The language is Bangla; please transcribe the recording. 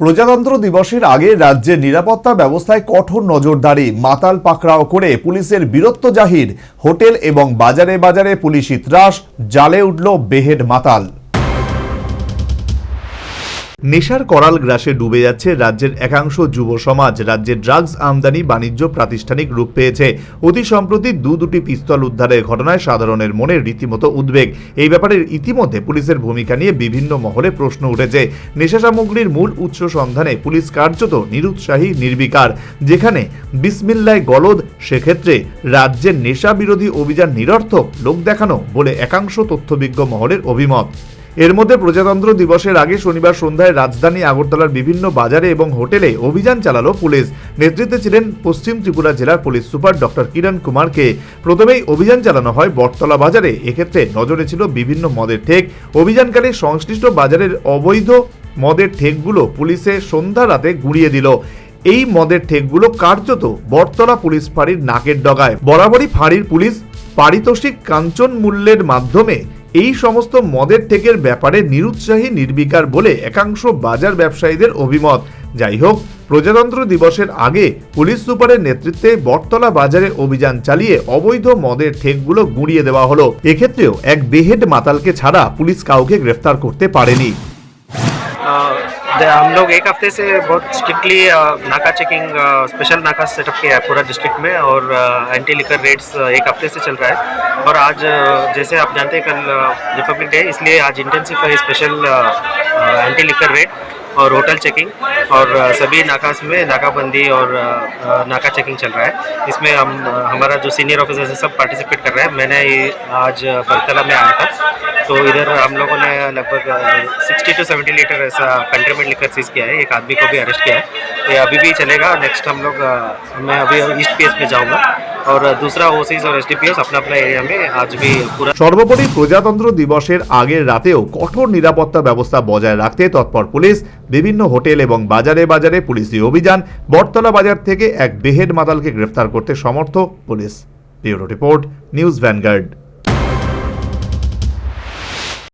প্রজাতন্ত্র দিবসের আগে রাজ্যের নিরাপত্তা ব্যবস্থায় কঠোর নজরদারি, মাতাল পাকড়াও করে পুলিশের বীরত্ব জাহির, হোটেল এবং বাজারে বাজারে পুলিশি ত্রাস, জালে উঠল বেহেড মাতাল। নেশার করাল গ্রাসে ডুবে যাচ্ছে রাজ্যের একাংশ যুব সমাজ। রাজ্যের ড্রাগস আমদানি বাণিজ্য প্রাতিষ্ঠানিক রূপ পেয়েছে। অতি সম্প্রতি দু দুটি পিস্তল উদ্ধারের ঘটনায় সাধারণের মনে রীতিমতো উদ্বেগ। এই ব্যাপারে ইতিমধ্যে পুলিশের ভূমিকা নিয়ে বিভিন্ন মহলে প্রশ্ন উঠেছে। নেশা সামগ্রীর মূল উৎস সন্ধানে পুলিশ কার্যত নিরুৎসাহী, নির্বিকার। যেখানে বিসমিল্লায় গলদ, সেক্ষেত্রে রাজ্যের নেশা বিরোধী অভিযান নিরর্থক, লোক দেখানো বলে একাংশ তথ্যবিজ্ঞ মহলের অভিমত। এর মধ্যে প্রজাতন্ত্র দিবসের আগে শনিবার সন্ধ্যায় রাজধানী আগরতলার বিভিন্ন বাজারে এবং হোটেলে অভিযান চালালো পুলিশ। নেতৃত্বে ছিলেন পশ্চিম ত্রিপুরা জেলার পুলিশ সুপার ডক্টর কিরণ কুমারকে। প্রথমেই অভিযান চালানো হয় বটতলা বাজারে। এক্ষেত্রে নজরে ছিল বিভিন্ন মদের ঠেক। অভিযানকালে সংশ্লিষ্ট বাজারের অবৈধ মদের ঠেকগুলো পুলিশে সন্ধ্যা রাতে গুড়িয়ে দিল। এই মদের ঠেকগুলো কার্যত বটতলা পুলিশ ফাঁড়ির নাকের ডগায়। বরাবরই ফাঁড়ির পুলিশ পারিতোষিক কাঞ্চন মূল্যের মাধ্যমে এই সমস্ত মদের ঠেকের ব্যাপারে নিরুৎসাহী নির্বিকার বলে একাংশ বাজার ব্যবসায়ীদের অভিমত। যাই হোক প্রজাতন্ত্র দিবসের আগে পুলিশ সুপারের নেতৃত্বে বটতলা বাজারে অভিযান চালিয়ে অবৈধ মদের ঠেকগুলো গুঁড়িয়ে দেওয়া হলো। এক্ষেত্রেও এক বেহেড মাতালকে ছাড়া পুলিশ কাউকে গ্রেফতার করতে পারেনি। हम लोग एक हफ़्ते से बहुत स्ट्रिक्टली नाका चेकिंग स्पेशल नाका सेटअप किया है पूरा डिस्ट्रिक्ट में और एंटी लिकर रेड्स एक हफ़्ते से चल रहा है। और आज जैसे आप जानते हैं, कल रिपब्लिक डे इसलिए आज intensify special anti liquor raid और होटल चेकिंग और सभी नाकास में नाकाबंदी और नाका चेकिंग चल रहा है। इसमें हम हमारा जो सीनियर ऑफिसर है, सब पार्टिसिपेट कर रहे हैं। मैंने आज बरतला में आया था। तो इधर हम लोगों ने लगभग सिक्सटी टू सेवेंटी लीटर ऐसा कंट्रीमेंट लिकर सीज किया है। एक आदमी को भी अरेस्ट किया है। तो ये अभी भी चलेगा। नेक्स्ट हम लोग मैं अभी ईस्ट पी में जाऊँगा। और दूसरा ओसीज और एस अपना अपना एरिया में आज भी पूरा সর্বোপরি প্রজাতন্ত্র দিবসের আগের রাতেও কঠোর নিরাপত্তা ব্যবস্থা বজায় রাখতে তৎপর পুলিশ বিভিন্ন হোটেল এবং বাজারে বাজারে পুলিশি অভিযান বটতলা বাজার থেকে এক বেহেড মাতালকে গ্রেফতার করতে সমর্থ police bureau report news Vanguard